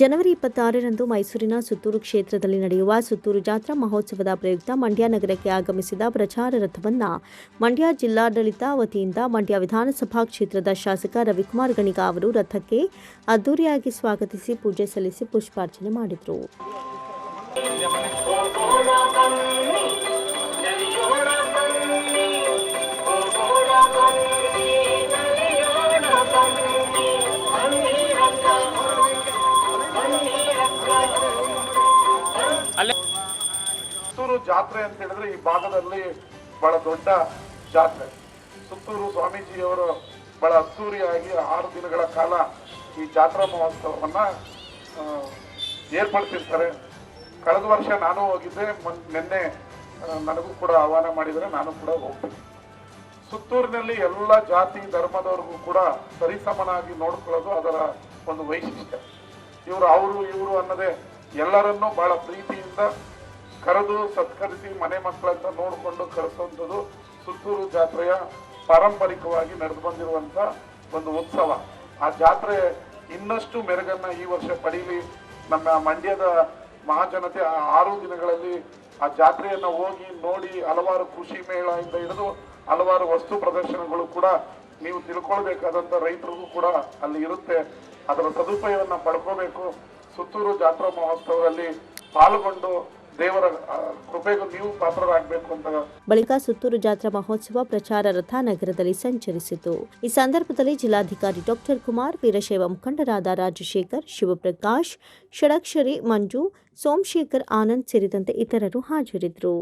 ಜನವರಿ ಇಪ್ಪತ್ತಾರರಂದು ಮೈಸೂರಿನ ಸುತ್ತೂರು ಕ್ಷೇತ್ರದಲ್ಲಿ ನಡೆಯುವ ಸುತ್ತೂರು ಜಾತ್ರಾ ಮಹೋತ್ಸವದ ಪ್ರಯುಕ್ತ ಮಂಡ್ಯ ನಗರಕ್ಕೆ ಆಗಮಿಸಿದ ಪ್ರಚಾರ ರಥವನ್ನು ಮಂಡ್ಯ ಜಿಲ್ಲಾಡಳಿತ ವತಿಯಿಂದ ಮಂಡ್ಯ ವಿಧಾನಸಭಾ ಕ್ಷೇತ್ರದ ಶಾಸಕ ರವಿಕುಮಾರ್ ಗಣಿಗ ಅವರು ರಥಕ್ಕೆ ಅದ್ದೂರಿಯಾಗಿ ಸ್ವಾಗತಿಸಿ ಪೂಜೆ ಸಲ್ಲಿಸಿ ಪುಷ್ಪಾರ್ಚನೆ ಮಾಡಿದರು. ಜಾತ್ರೆ ಅಂತ ಹೇಳಿದ್ರೆ ಈ ಭಾಗದಲ್ಲಿ ಬಹಳ ದೊಡ್ಡ ಜಾತ್ರೆ. ಸುತ್ತೂರು ಸ್ವಾಮೀಜಿಯವರು ಬಹಳ ಅದ್ದೂರಿಯಾಗಿ ಆರು ದಿನಗಳ ಕಾಲ ಈ ಜಾತ್ರಾ ಮಹೋತ್ಸವವನ್ನ ಏರ್ಪಡಿಸಿರ್ತಾರೆ. ಕಳೆದ ವರ್ಷ ನಾನು ಹೋಗಿದ್ದೆ ನಿನ್ನೆ ನನಗೂ ಕೂಡ ಆಹ್ವಾನ ಮಾಡಿದರೆ ನಾನು ಕೂಡ ಹೋಗ್ತೀನಿ. ಸುತ್ತೂರಿನಲ್ಲಿ ಎಲ್ಲ ಜಾತಿ, ಧರ್ಮದವ್ರಿಗೂ ಕೂಡ ಸರಿಸಮನಾಗಿ ನೋಡ್ಕೊಳ್ಳೋದು ಅದರ ಒಂದು ವೈಶಿಷ್ಟ್ಯ. ಇವರು ಅವರು, ಇವರು ಅನ್ನದೇ ಎಲ್ಲರನ್ನೂ ಬಹಳ ಪ್ರೀತಿಯಿಂದ ಕರೆದು ಸತ್ಕರಿಸಿ ಮನೆ ಮಕ್ಕಳಂತ ನೋಡಿಕೊಂಡು ಕರೆಸುವಂಥದ್ದು ಸುತ್ತೂರು ಜಾತ್ರೆಯ ಪಾರಂಪರಿಕವಾಗಿ ನಡೆದು ಬಂದಿರುವಂಥ ಒಂದು ಉತ್ಸವ. ಆ ಜಾತ್ರೆ ಇನ್ನಷ್ಟು ಮೆರುಗನ್ನು ಈ ವರ್ಷ ಪಡೀಲಿ. ನಮ್ಮ ಮಂಡ್ಯದ ಮಹಾಜನತೆ ಆ ಆರು ದಿನಗಳಲ್ಲಿ ಆ ಜಾತ್ರೆಯನ್ನು ಹೋಗಿ ನೋಡಿ ಹಲವಾರು ಕೃಷಿ ಮೇಳ ಇಂದ ಹಿಡಿದು ಹಲವಾರು ವಸ್ತು ಪ್ರದರ್ಶನಗಳು ಕೂಡ ನೀವು ತಿಳ್ಕೊಳ್ಬೇಕಾದಂಥ ರೈತರಿಗೂ ಕೂಡ ಅಲ್ಲಿ ಇರುತ್ತೆ. ಅದರ ಸದುಪಾಯವನ್ನು ಪಡ್ಕೋಬೇಕು. ಸುತ್ತೂರು ಜಾತ್ರಾ ಮಹೋತ್ಸವದಲ್ಲಿ ಪಾಲ್ಗೊಂಡು ದೇವರ ಕೃಪೆಗೂ ನೀವು ಪಾತ್ರರಾಗಬೇಕು ಅಂತ ಬಳಿಕ ಸುತ್ತೂರು ಜಾತ್ರಾ ಮಹೋತ್ಸವ ಪ್ರಚಾರ ರಥ ನಗರದಲ್ಲಿ ಸಂಚರಿಸಿತು. ಈ ಸಂದರ್ಭದಲ್ಲಿ ಜಿಲ್ಲಾಧಿಕಾರಿ ಡಾಕ್ಟರ್ ಕುಮಾರ್ ವೀರಶೈವ, ಮುಖಂಡರಾದ ರಾಜಶೇಖರ್, ಶಿವಪ್ರಕಾಶ್, ಷಡಕ್ಷರಿ ಮಂಜು, ಸೋಮಶೇಖರ್ ಆನಂದ್ ಸೇರಿದಂತೆ ಇತರರು ಹಾಜರಿದ್ದರು.